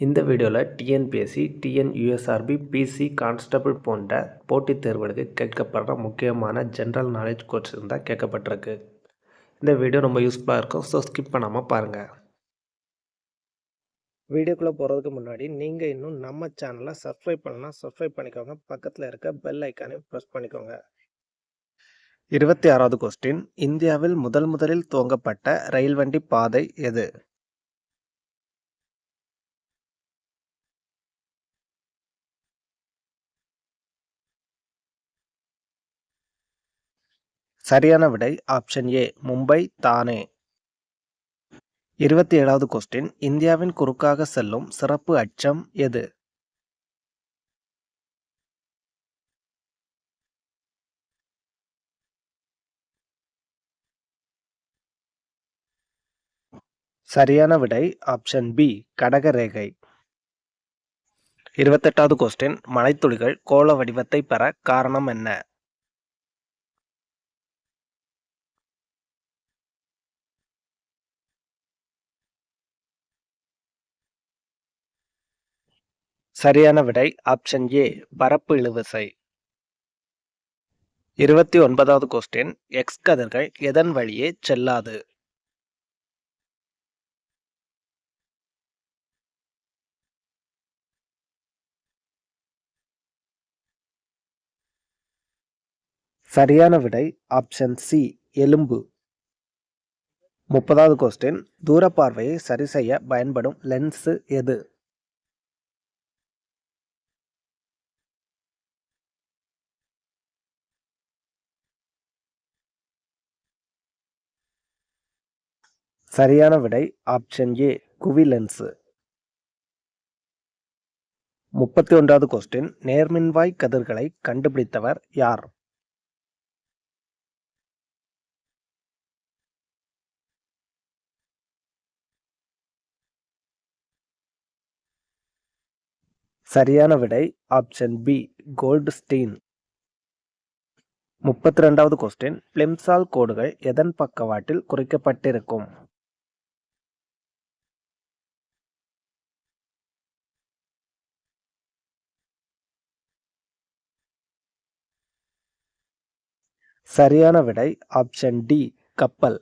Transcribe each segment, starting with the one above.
இந்த வீடியோவில் TNPSC TNUSRB PC constable போன்ற போட்டித் தேர்வுகளுக்கு கேட்கப்படுற முக்கியமான ஜென்ரல் நாலேஜ் கோர்ஸ் தான் கேட்கப்பட்டிருக்கு. இந்த வீடியோ ரொம்ப யூஸ்ஃபுல்லாக இருக்கும் ஸோ ஸ்கிப் பண்ணாமல் பாருங்கள் வீடியோக்குள்ளே போகிறதுக்கு முன்னாடி நீங்கள் இன்னும் நம்ம சேனலை சப்ஸ்கிரைப் பண்ணலாம் சப்ஸ்கிரைப் பண்ணிக்கோங்க. பக்கத்தில் இருக்க பெல் ஐக்கானையும் ப்ரெஸ் பண்ணிக்கோங்க. இருபத்தி ஆறாவது கொஸ்டின் இந்தியாவில் முதல் முதலில் துவங்கப்பட்ட ரயில் வண்டி பாதை எது? சரியான விடை ஆப்ஷன் ஏ மும்பை தானே. இருபத்தி ஏழாவது கொஸ்டின் இந்தியாவின் குறுக்காக செல்லும் சிறப்பு அச்சம் எது? சரியான விடை ஆப்ஷன் பி கடகரேகை. இருபத்தெட்டாவது கொஸ்டின் மலைத்துளிகள் கோள வடிவத்தை பெற காரணம் என்ன? சரியான விடை ஆப்ஷன் ஏ பரப்பு இழுவிசை. இருபத்தி ஒன்பதாவது கொஸ்டின் எக்ஸ் கதிர்கள் எதன் வழியே செல்லாது? சரியான விடை ஆப்ஷன் சி எலும்பு. முப்பதாவது கொஸ்டின் தூர பார்வையை சரி செய்ய பயன்படும் லென்ஸு எது? சரியான விடை ஆப்ஷன் ஏ குவிலென்ஸு முப்பத்தி ஒன்றாவது கொஸ்டின் நேர்மின்வாய் கதிர்களை கண்டுபிடித்தவர் யார்? சரியான விடை ஆப்ஷன் பி கோல்டு ஸ்டீன் முப்பத்தி ரெண்டாவது கொஸ்டின் பிளிம்சால் கோடுகள் எதன் பக்கவாட்டில் குறிக்கப்பட்டிருக்கும்? சரியான விடை ஆப்ஷன் டி கப்பல்.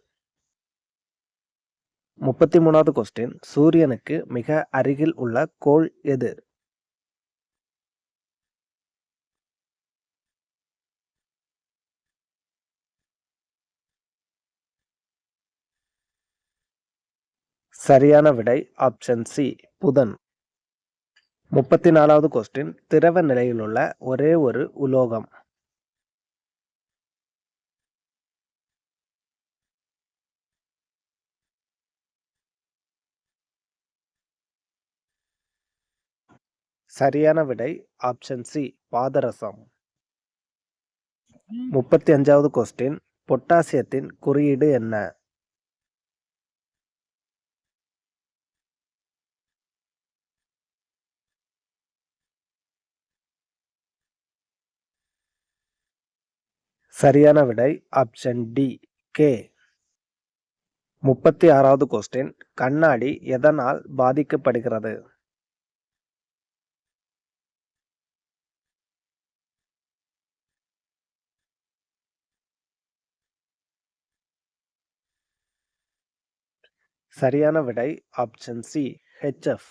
முப்பத்தி மூணாவது கொஸ்டின் சூரியனுக்கு மிக அருகில் உள்ள கோள் எது? சரியான விடை ஆப்ஷன் சி புதன். முப்பத்தி நாலாவது கொஸ்டின் திரவ நிலையிலுள்ள ஒரே ஒரு உலோகம். சரியான விடை ஆப்ஷன் சி பாதரசம். முப்பத்தி அஞ்சாவது கொஸ்டின் பொட்டாசியத்தின் குறியீடு என்ன? சரியான விடை ஆப்ஷன் டி கே முப்பத்தி ஆறாவது கொஸ்டின் கண்ணாடி எதனால் பாதிக்கப்படுகிறது? சரியான விடை ஆப்ஷன் சி ஹெச்எஃப்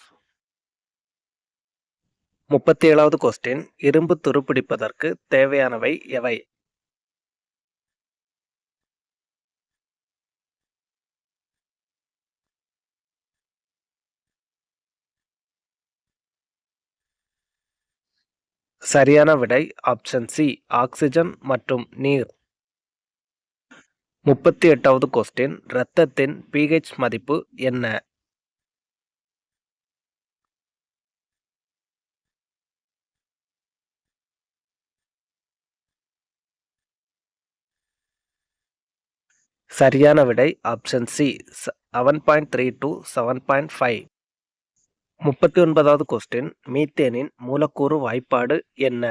முப்பத்தி ஏழாவது கொஸ்டின் இரும்பு துருப்பிடிப்பதற்கு தேவையானவை எவை? சரியான விடை ஆப்ஷன் சி ஆக்சிஜன் மற்றும் நீர். முப்பத்தி எட்டாவது கொஸ்டின் இரத்தத்தின் பிஹெச் மதிப்பு என்ன? சரியான விடை option C seven point three two seven point five முப்பத்தி ஒன்பதாவது கொஸ்டின் மீத்தேனின் மூலக்கூறு வாய்ப்பாடு என்ன?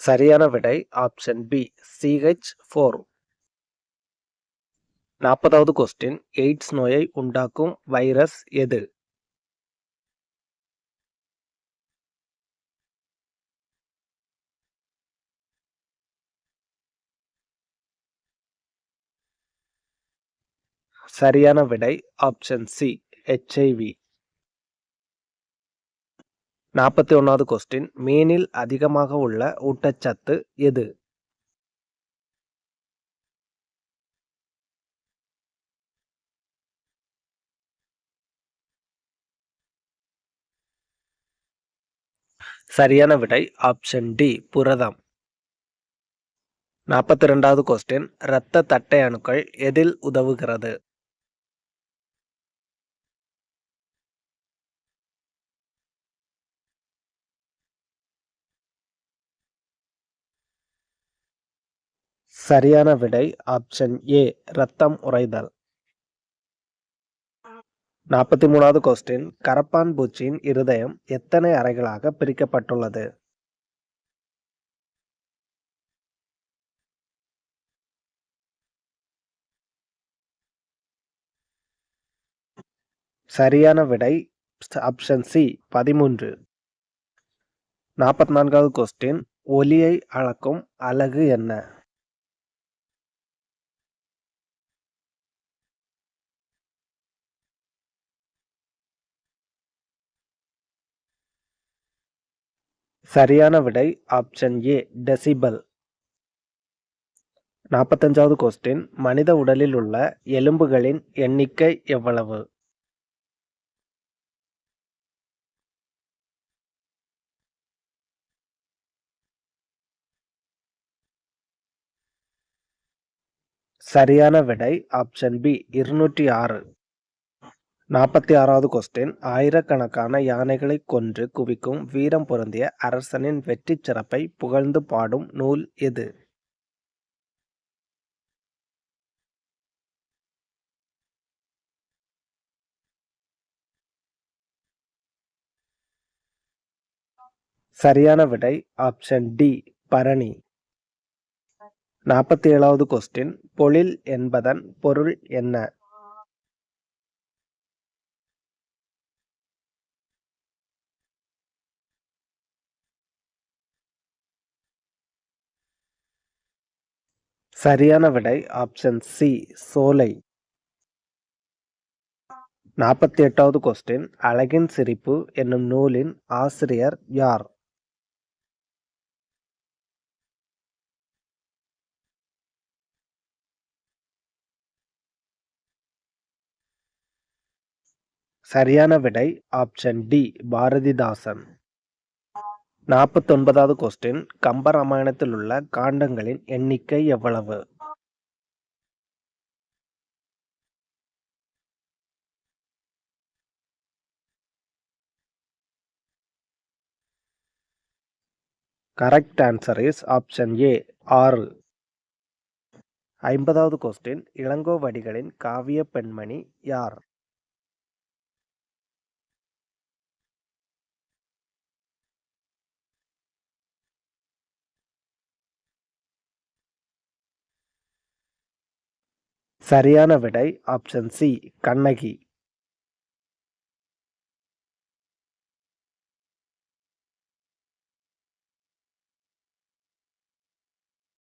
சரியான விடை ஆப்ஷன் பி சிஹெச் ஃபோர் நாற்பதாவது கொஸ்டின் எய்ட்ஸ் நோயை உண்டாக்கும் வைரஸ் எது? சரியான விடை ஆப்ஷன் சி ஹெச்ஐவி நாற்பத்தி ஒன்றாவது கொஸ்டின் மீனில் அதிகமாக உள்ள ஊட்டச்சத்து எது? சரியான விடை ஆப்ஷன் டி புரதம். நாற்பத்தி ரெண்டாவது கொஸ்டின் இரத்த தட்டை அணுக்கள் எதில் உதவுகிறது? சரியான விடை ஆப்ஷன் ஏ ரத்தம் உறைதல். நாற்பத்தி மூணாவது கொஸ்டின் கரப்பான் பூச்சியின் இருதயம் எத்தனை அறைகளாக பிரிக்கப்பட்டுள்ளது? சரியான விடை ஆப்ஷன் சி பதிமூன்று. நாற்பத்தி நான்காவது கொஸ்டின் ஒலியை அளக்கும் அலகு என்ன? சரியான விடை ஆப்ஷன் ஏ டெசிபல் நாற்பத்தஞ்சாவது கொஸ்டின் மனித உடலில் உள்ள எலும்புகளின் எண்ணிக்கை எவ்வளவு? சரியான விடை ஆப்ஷன் பி இருநூற்றி ஆறு. நாற்பத்தி ஆறாவது கொஸ்டின் ஆயிரக்கணக்கான யானைகளை கொன்று குவிக்கும் வீரம் பொருந்திய அரசனின் வெற்றி சிறப்பை புகழ்ந்து பாடும் நூல் எது? சரியான விடை ஆப்ஷன் டி பரணி. நாற்பத்தி ஏழாவது கொஸ்டின் பொழில் என்பதன் பொருள் என்ன? சரியான விடை ஆப்ஷன் சி சோலை. நாற்பத்தி எட்டாவது கொஸ்டின் அழகின் சிரிப்பு என்னும் நூலின் ஆசிரியர் யார்? சரியான விடை ஆப்ஷன் டி பாரதிதாசன். நாற்பத்தொன்பதாவது கொஸ்டின் கொஸ்டின் கம்பராமாயணத்தில் உள்ள காண்டங்களின் எண்ணிக்கை எவ்வளவு? Correct answer is option A ஆறு. ஐம்பதாவது கொஸ்டின் இளங்கோ வடிகளின் காவிய பெண்மணி யார்? சரியான விடை ஆப்ஷன் சி கண்ணகி.